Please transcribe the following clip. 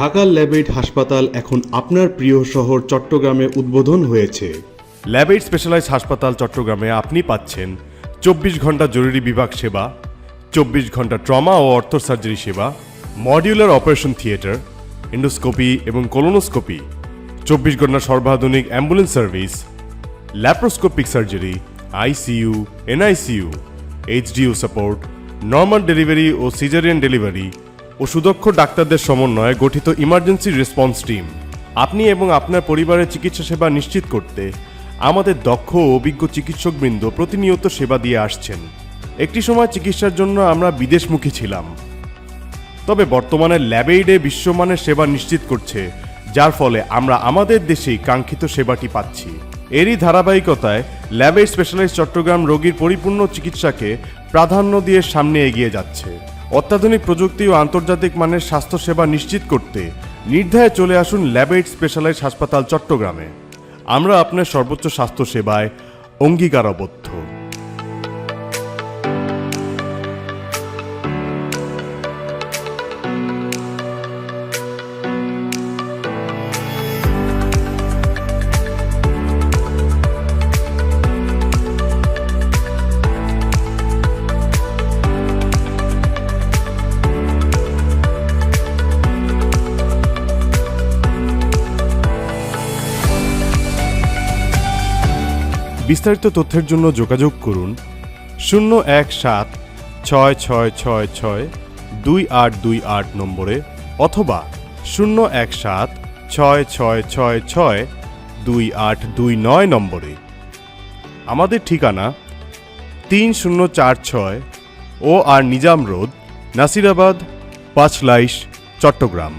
ঢাকা ল্যাবেট হাসপাতাল এখন আপনার প্রিয় শহর চট্টগ্রামে উদ্বোধন হয়েছে। ল্যাবেট স্পেশালাইজ হাসপাতাল চট্টগ্রামে আপনি পাচ্ছেন চব্বিশ ঘণ্টা জরুরি বিভাগ সেবা, চব্বিশ ঘণ্টা ট্রমা ও অর্থ সার্জারি সেবা, মডিউলার অপারেশন থিয়েটার, এন্ডোস্কোপি এবং কোলোনোস্কোপি, চব্বিশ ঘণ্টা সর্বাধুনিক ambulance service, laparoscopic surgery, ICU, NICU HDU support, normal delivery ও সিজারিয়ান ডেলিভারি ও সুদক্ষ ডাক্তারদের সমন্বয়ে গঠিত ইমার্জেন্সি রেসপন্স টিম আপনি এবং আপনার পরিবারের চিকিৎসা সেবা নিশ্চিত করতে আমাদের দক্ষ ও অভিজ্ঞ চিকিৎসকবৃন্দ প্রতিনিয়ত সেবা দিয়ে আসছেন। একটি সময় চিকিৎসার জন্য আমরা বিদেশমুখী ছিলাম। তবে বর্তমানে ল্যাবেইডে বিশ্বমানের সেবা নিশ্চিত করছে, যার ফলে আমরা আমাদের দেশেই কাঙ্ক্ষিত সেবাটি পাচ্ছি। এরই ধারাবাহিকতায় ল্যাবের স্পেশালাইজ চট্টগ্রাম রোগীর পরিপূর্ণ চিকিৎসাকে প্রাধান্য দিয়ে সামনে এগিয়ে যাচ্ছে। অত্যাধুনিক প্রযুক্তি ও আন্তর্জাতিক মানের স্বাস্থ্যসেবা নিশ্চিত করতে নির্ধায় চলে আসুন ল্যাবেট স্পেশালাইজ হাসপাতাল চট্টগ্রামে। আমরা আপনার সর্বোচ্চ স্বাস্থ্যসেবায় অঙ্গীকারবদ্ধ। বিস্তারিত তথ্যের জন্য যোগাযোগ করুন শূন্য এক সাত ছয় ছয় ছয় ছয় দুই আট দুই আট নম্বরে অথবা শূন্য এক সাত ছয় ছয় ছয় ছয় দুই আট দুই নয় নম্বরে। আমাদের ঠিকানা তিন শূন্য চার ছয় O R Nizam road, Nasirabad, Panchlaish, Chattogram.